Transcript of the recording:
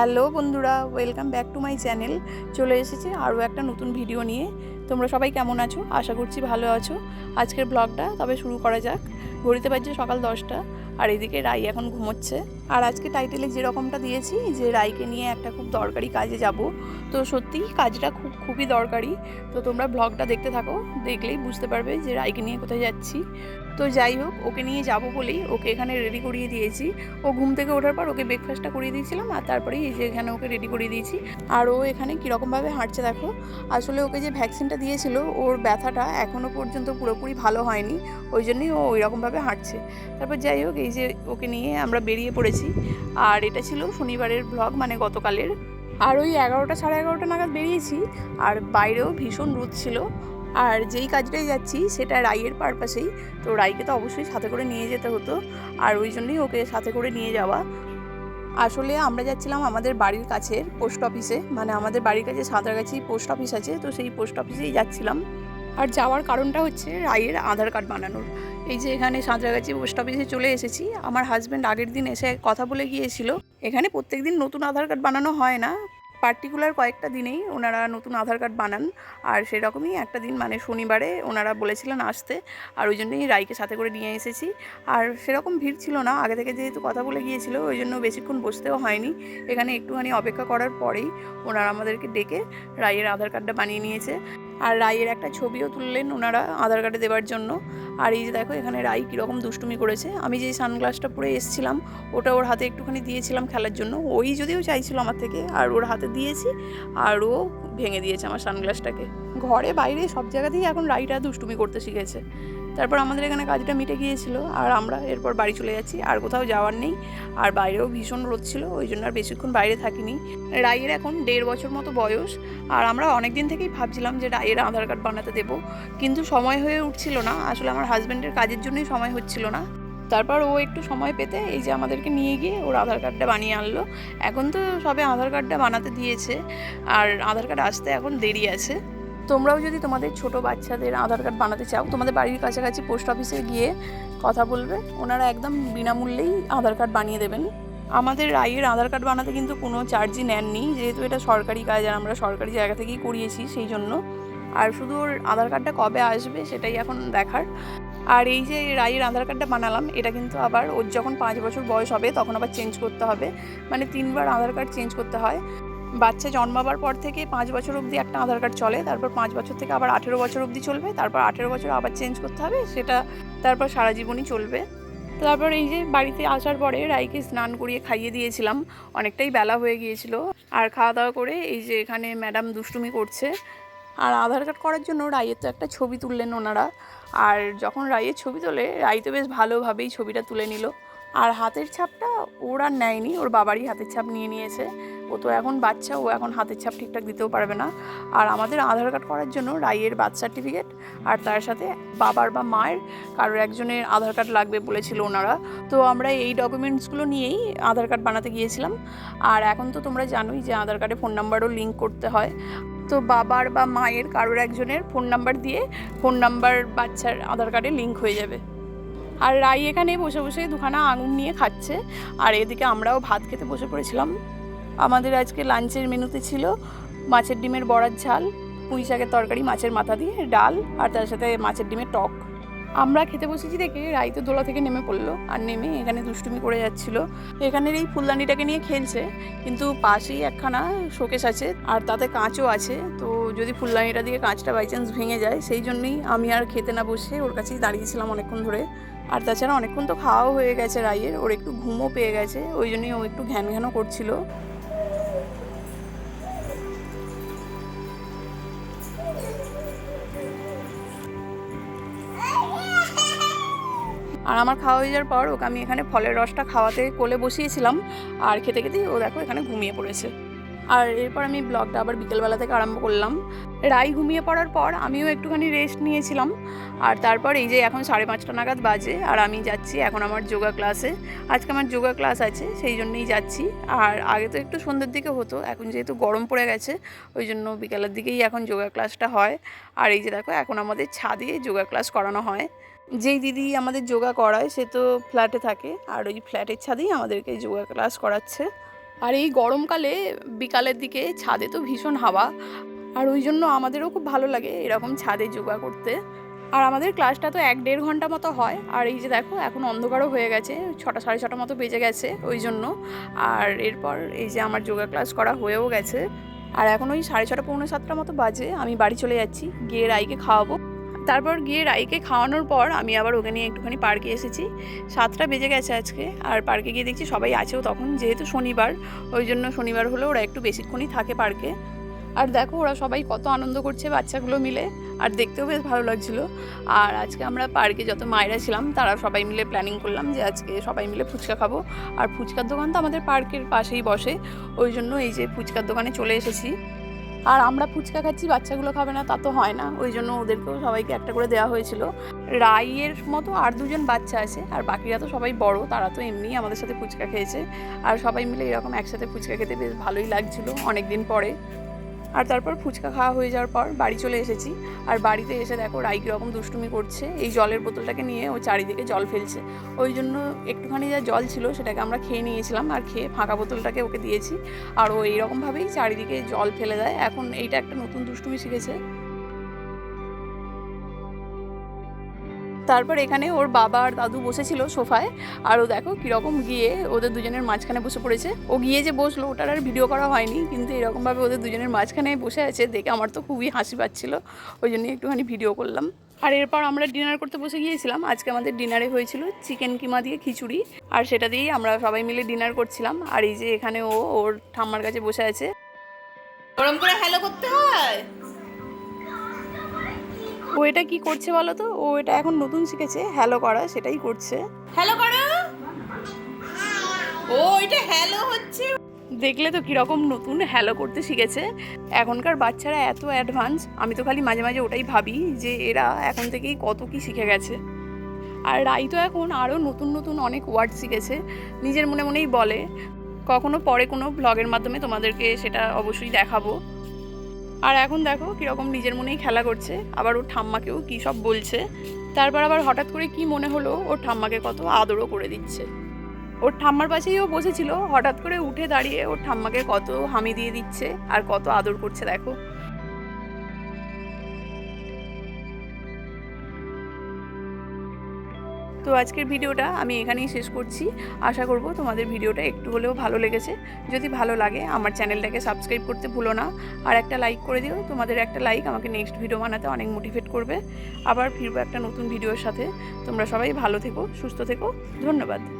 Hello বন্ধুরা, welcome back to my channel. চলে এসেছি আরও একটা নতুন ভিডিও নিয়ে। তোমরা সবাই কেমন আছো? আশা করছি ভালো আছো। আজকের ব্লগটা তবে শুরু করা যাক। ঘড়িতে বাজছে সকাল দশটা, আর এদিকে রাই এখন ঘুমোচ্ছে। আর আজকে টাইটেলে যেরকমটা দিয়েছি, যে রাইকে নিয়ে একটা খুব দরকারি কাজে যাব তো সত্যিই কাজটা খুব, খুবই দরকারি। তো তোমরা ব্লগটা দেখতে থাকো, দেখলেই বুঝতে পারবে যে রাইকে নিয়ে কোথায় যাচ্ছি। তো যাই হোক, ওকে নিয়ে যাব বলেই ওকে এখানে রেডি করিয়ে দিয়েছি। ও ঘুম থেকে ওঠার পর ওকে ব্রেকফাস্টটা করিয়ে দিয়েছিলাম আর তারপরেই এই যে এখানে ওকে রেডি করিয়ে দিয়েছি। আর ও এখানে কীরকমভাবে হাঁটছে দেখো, আসলে ওকে যে ভ্যাকসিনটা দিয়েছিল, ওর ব্যথাটা এখনও পর্যন্ত পুরোপুরি ভালো হয়নি। ওই জন্যই ও ওই রকমভাবে হাঁটছে। তারপর যাই হোক, এই যে ওকে নিয়ে আমরা বেরিয়ে পড়েছি। আর এটা ছিল শনিবারের ব্লগ মানে গতকালের। আর ওই এগারোটা সাড়ে এগারোটা নাগাদ বেরিয়েছি, আর বাইরেও ভীষণ রোদ ছিল। আর যেই কাজটাই যাচ্ছি সেটা রাইয়ের পারপাসেই, তো রাইকে তো অবশ্যই সাথে করে নিয়ে যেতে হতো। আর ওই জন্যই ওকে সাথে করে নিয়ে যাওয়া। আসলে আমরা যাচ্ছিলাম আমাদের বাড়ির কাছের পোস্ট অফিসে মানে আমাদের বাড়ির কাছে সাঁতরাগাছি পোস্ট অফিস আছে, তো সেই পোস্ট অফিসেই যাচ্ছিলাম। আর যাওয়ার কারণটা হচ্ছে রাইয়ের আধার কার্ড বানানোর। এই যে এখানে সাঁতরাগাছি পোস্ট অফিসে চলে এসেছি। আমার হাজব্যান্ড আগের দিন এসে কথা বলে গিয়েছিল। এখানে প্রত্যেক দিন নতুন আধার কার্ড বানানো হয় না। পার্টিকুলার কয়েকটা দিনেই ওনারা নতুন আধার কার্ড বানান। আর সেরকমই একটা দিন মানে শনিবারে ওনারা বলেছিলেন আসতে। আর ওই জন্যই রাইকে সাথে করে নিয়ে এসেছি। আর সেরকম ভিড় ছিল না। আগে থেকে যেহেতু কথা বলে গিয়েছিল, ওই জন্য বেশিক্ষণ বসতেও হয়নি। এখানে একটুখানি অপেক্ষা করার পরেই ওনারা আমাদেরকে ডেকে রাইয়ের আধার কার্ডটা বানিয়ে নিয়েছে। আর রায়ের একটা ছবিও তুললেন ওনারা আধার কার্ডে দেওয়ার জন্য। আর এই যে দেখো, এখানে রাই কীরকম দুষ্টুমি করেছে। আমি যেই সানগ্লাসটা পরে এসেছিলাম, ওটা ওর হাতে একটুখানি দিয়েছিলাম খেলার জন্য। ওই যদিও চাইছিল আমার থেকে, আর ওর হাতে দিয়েছি, আর ও ভেঙে দিয়েছে আমার সানগ্লাসটাকে। ঘরে, বাইরে সব জায়গাতেই এখন রাইটা দুষ্টুমি করতে শিখেছে। তারপর আমাদের এখানে কাজটা মিটে গিয়েছিল আর আমরা এরপর বাড়ি চলে যাচ্ছি। আর কোথাও যাওয়ার নেই। আর বাইরেও ভীষণ রোদ ছিল, ওই জন্য আর বেশিক্ষণ বাইরে থাকিনি। রাইয়ের এখন দেড় বছর মতো বয়স আর আমরা অনেক দিন থেকেই ভাবছিলাম যে রাইয়ের আধার কার্ড বানাতে দেবো। কিন্তু সময় হয়ে উঠছিল না। আসলে আমার হাজব্যান্ডের কাজের জন্যই সময় হচ্ছিল না। তারপর ও একটু সময় পেতে এই যে আমাদেরকে নিয়ে গিয়ে ওর আধার কার্ডটা বানিয়ে আনলো। এখন তো সবে আধার কার্ডটা বানাতে দিয়েছে। আর আধার কার্ড আসতে এখন দেরি আছে। তোমরাও যদি তোমাদের ছোট বাচ্চাদের আধার কার্ড বানাতে চাও, তোমাদের বাড়ির কাছাকাছি পোস্ট অফিসে গিয়ে কথা বলবে। ওনারা একদম বিনামূল্যেই আধার কার্ড বানিয়ে দেবেন। আমাদের রায়ের আধার কার্ড বানাতে কিন্তু কোনো চার্জই নেননি। যেহেতু এটা সরকারি কাজ আর আমরা সরকারি জায়গা থেকেই করিয়েছি সেই জন্য। আর শুধু ওর আধার কার্ডটা কবে আসবে সেটাই এখন দেখার। আর এই যে রায়ের আধার কার্ডটা বানালাম, এটা কিন্তু আবার ওর যখন পাঁচ বছর বয়স হবে তখন আবার চেঞ্জ করতে হবে। মানে তিনবার আধার কার্ড চেঞ্জ করতে হয়। বাচ্চা জন্মাবার পর থেকে পাঁচ বছর অবধি একটা আধার কার্ড চলে, তারপর পাঁচ বছর থেকে আবার আঠেরো বছর অবধি চলবে, তারপর আঠেরো বছর আবার চেঞ্জ করতে হবে, সেটা তারপর সারা জীবনই চলবে। তারপর এই যে বাড়িতে আসার পরে রাইকে স্নান করিয়ে খাইয়ে দিয়েছিলাম, অনেকটাই বেলা হয়ে গিয়েছিল। আর খাওয়া দাওয়া করে এই যে এখানে ম্যাডাম দুষ্টুমি করছে। আর আধার কার্ড করার জন্য রাইয়ের তো একটা ছবি তুললেন ওনারা। আর যখন রাইয়ের ছবি তোলে, রাই তো বেশ ভালোভাবেই ছবিটা তুলে নিল। আর হাতের ছাপটা ওর আর নেয়নি, ওর বাবারই হাতের ছাপ নিয়ে নিয়েছে। ও তো এখন বাচ্চা, ও এখন হাতের ছাপ ঠিকঠাক দিতেও পারবে না। আর আমাদের আধার কার্ড করার জন্য রাইয়ের বার্থ সার্টিফিকেট আর তার সাথে বাবার বা মায়ের কারোর একজনের আধার কার্ড লাগবে বলেছিল ওনারা। তো আমরা এই ডকুমেন্টসগুলো নিয়েই আধার কার্ড বানাতে গিয়েছিলাম। আর এখন তো তোমরা জানোই যে আধার কার্ডে ফোন নাম্বারও লিঙ্ক করতে হয়। তো বাবার বা মায়ের কারোর একজনের ফোন নাম্বার দিয়ে ফোন নাম্বার বাচ্চার আধার কার্ডে লিঙ্ক হয়ে যাবে। আর রাই এখানে বসে বসে দুখানা আঙুর নিয়ে খাচ্ছে। আর এদিকে আমরাও ভাত খেতে বসে পড়েছিলাম। আমাদের আজকে লাঞ্চের মেনুতে ছিল মাছের ডিমের বড়ার ঝাল, পুঁই শাকের তরকারি, মাছের মাথা দিয়ে ডাল, আর তার সাথে মাছের ডিমের টক। আমরা খেতে বসেছি দেখে রাই তো দোলা থেকে নেমে পড়ল, আর নেমে এখানে দুষ্টুমি করে যাচ্ছিল। এখানের এই ফুলদানিটাকে নিয়ে খেলছে, কিন্তু পাশেই একখানা শোকেস আছে, আর তাতে কাঁচও আছে। তো যদি ফুলদানিটা দিয়ে কাঁচটা বাই চান্স ভেঙে যায়, সেই জন্যই আমি আর খেতে না বসে ওর কাছেই দাঁড়িয়েছিলাম অনেকক্ষণ ধরে। আর তাছাড়া অনেকক্ষণ তো খাওয়াও হয়ে গেছে রাইয়ের, ওর একটু ঘুমও পেয়ে গেছে, ওই জন্যই ও একটু ঘ্যান ঘ্যানও করছিল। আর আমার খাওয়া হয়ে যাওয়ার পর ওকে আমি এখানে ফলের রসটা খাওয়াতে কোলে বসিয়েছিলাম। আর খেতে খেতেই ও দেখো এখানে ঘুমিয়ে পড়েছে। আর এরপর আমি ব্লগটা আবার বিকেলবেলা থেকে আরম্ভ করলাম। রাই ঘুমিয়ে পড়ার পর আমিও একটুখানি রেস্ট নিয়েছিলাম। আর তারপর এই যে এখন সাড়ে পাঁচটা নাগাদ বাজে আর আমি যাচ্ছি এখন আমার যোগা ক্লাসে। আজকে আমার যোগা ক্লাস আছে, সেই জন্যই যাচ্ছি। আর আগে তো একটু সন্ধ্যের দিকে হতো, এখন যেহেতু গরম পড়ে গেছে, ওই জন্য বিকেলের দিকেই এখন যোগা ক্লাসটা হয়। আর এই যে দেখো, এখন আমাদের ছাদে যোগা ক্লাস করানো হয়। যেই দিদি আমাদের যোগা করায়, সে তো ফ্ল্যাটে থাকে, আর ওই ফ্ল্যাটের ছাদেই আমাদেরকে যোগা ক্লাস করাচ্ছে। আর এই গরমকালে বিকালের দিকে ছাদে তো ভীষণ হাওয়া, আর ওই জন্য আমাদেরও খুব ভালো লাগে এরকম ছাদে যোগা করতে। আর আমাদের ক্লাসটা তো এক দেড় ঘণ্টা মতো হয়, আর এই যে দেখো, এখন অন্ধকারও হয়ে গেছে, ছটা সাড়ে ছটা মতো বেজে গেছে ওই জন্য। আর এরপর এই যে আমার যোগা ক্লাস করা হয়েও গেছে, আর এখন ওই সাড়ে ছটা পৌনে সাতটা মতো বাজে, আমি বাড়ি চলে যাচ্ছি, গিয়ে রাইকে খাওয়াবো। তারপর গিয়ে রাইকে খাওয়ানোর পর আমি আবার ওকে নিয়ে একটুখানি পার্কে এসেছি। সাতটা বেজে গেছে আজকে, আর পার্কে গিয়ে দেখছি সবাই আছেও তখন, যেহেতু শনিবার, ওই জন্য শনিবার হলে ওরা একটু বেশিক্ষণই থাকে পার্কে। আর দেখো ওরা সবাই কত আনন্দ করছে বাচ্চাগুলো মিলে, আর দেখতেও বেশ ভালো লাগছিল। আর আজকে আমরা পার্কে যত মায়েরা ছিলাম, তারা সবাই মিলে প্ল্যানিং করলাম যে আজকে সবাই মিলে ফুচকা খাব। আর ফুচকার দোকান তো আমাদের পার্কের পাশেই বসে, ওই জন্য এই যে ফুচকার দোকানে চলে এসেছি। আর আমরা ফুচকা খাচ্ছি, বাচ্চাগুলো খাবে না, তা তো হয় না। ওই জন্য ওদেরকেও সবাইকে একটা করে দেওয়া হয়েছিল। রাইয়ের মতো আর দুজন বাচ্চা আছে, আর বাকিরা তো সবাই বড়, তারা তো এমনিই আমাদের সাথে ফুচকা খেয়েছে। আর সবাই মিলে এরকম একসাথে ফুচকা খেতে বেশ ভালোই লাগছিল অনেক দিন পরে। আর তারপর ফুচকা খাওয়া হয়ে যাওয়ার পর বাড়ি চলে এসেছি। আর বাড়িতে এসে দেখো রাই কীরকম দুষ্টুমি করছে। এই জলের বোতলটাকে নিয়ে ও চারিদিকে জল ফেলছে। ওই জন্য একটুখানি যা জল ছিল সেটাকে আমরা খেয়ে নিয়েছিলাম আর খেয়ে ফাঁকা বোতলটাকে ওকে দিয়েছি। আর ও এইরকমভাবেই চারিদিকে জল ফেলে দেয়। এখন এইটা একটা নতুন দুষ্টুমি শিখেছে। তারপর এখানে ওর বাবা আর দাদু বসেছিল সোফায়। আর ও দেখো কীরকম গিয়ে ওদের দুজনের মাঝখানে বসে পড়েছে। ও গিয়ে যে বসল, ওটার আর ভিডিও করা হয়নি। কিন্তু এরকমভাবে ওদের দুজনের মাঝখানে বসে আছে। দেখে আমার তো খুবই হাসি পাচ্ছিল। ওই জন্য একটুখানি ভিডিও করলাম। আর এরপর আমরা ডিনার করতে বসে গিয়েছিলাম। আজকে আমাদের ডিনারে হয়েছিল চিকেন কিমা দিয়ে খিচুড়ি। আর সেটা দিয়েই আমরা সবাই মিলে ডিনার করছিলাম। আর এই যে এখানে ও ওর ঠাম্মার কাছে বসে আছে। গরম করে হ্যালো করতে হয়? ও এটা কি করছে বলো তো? ও এটা এখন নতুন শিখেছে হ্যালো করা সেটাই করছে। হ্যালো করো? ও এটা হ্যালো হচ্ছে। দেখলে তো কীরকম নতুন হ্যালো করতে শিখেছে। এখনকার বাচ্চারা এত অ্যাডভান্স আমি তো খালি মাঝে মাঝে ওটাই ভাবি যে এরা এখন থেকেই কত কি শিখে গেছে। আর রাই তো এখন আরও নতুন নতুন অনেক ওয়ার্ড শিখেছে নিজের মনে মনেই বলে। কখনো পরে কোনো ব্লগের মাধ্যমে তোমাদেরকে সেটা অবশ্যই দেখাবো। আর এখন দেখো কীরকম নিজের মনেই খেলা করছে, আবার ওর ঠাম্মাকেও কী সব বলছে। তারপর আবার হঠাৎ করে কি মনে হলো, ওর ঠাম্মাকে কত আদরও করে দিচ্ছে। ওর ঠাম্মার পাশেই ও বসেছিল, হঠাৎ করে উঠে দাঁড়িয়ে ওর ঠাম্মাকে কত হামি দিয়ে দিচ্ছে আর কত আদর করছে, দেখো। তো আজকের ভিডিওটা আমি এখানেই শেষ করছি। আশা করব তোমাদের ভিডিওটা একটু হলেও ভালো লেগেছে। যদি ভালো লাগে, আমার চ্যানেলটাকে সাবস্ক্রাইব করতে ভুলো না। আর একটা লাইক করে দিও। তোমাদের একটা লাইক আমাকে নেক্সট ভিডিও বানাতে অনেক মোটিভেট করবে। আবার ফিরবো একটা নতুন ভিডিওর সাথে। তোমরা সবাই ভালো থেকো, সুস্থ থেকো। ধন্যবাদ।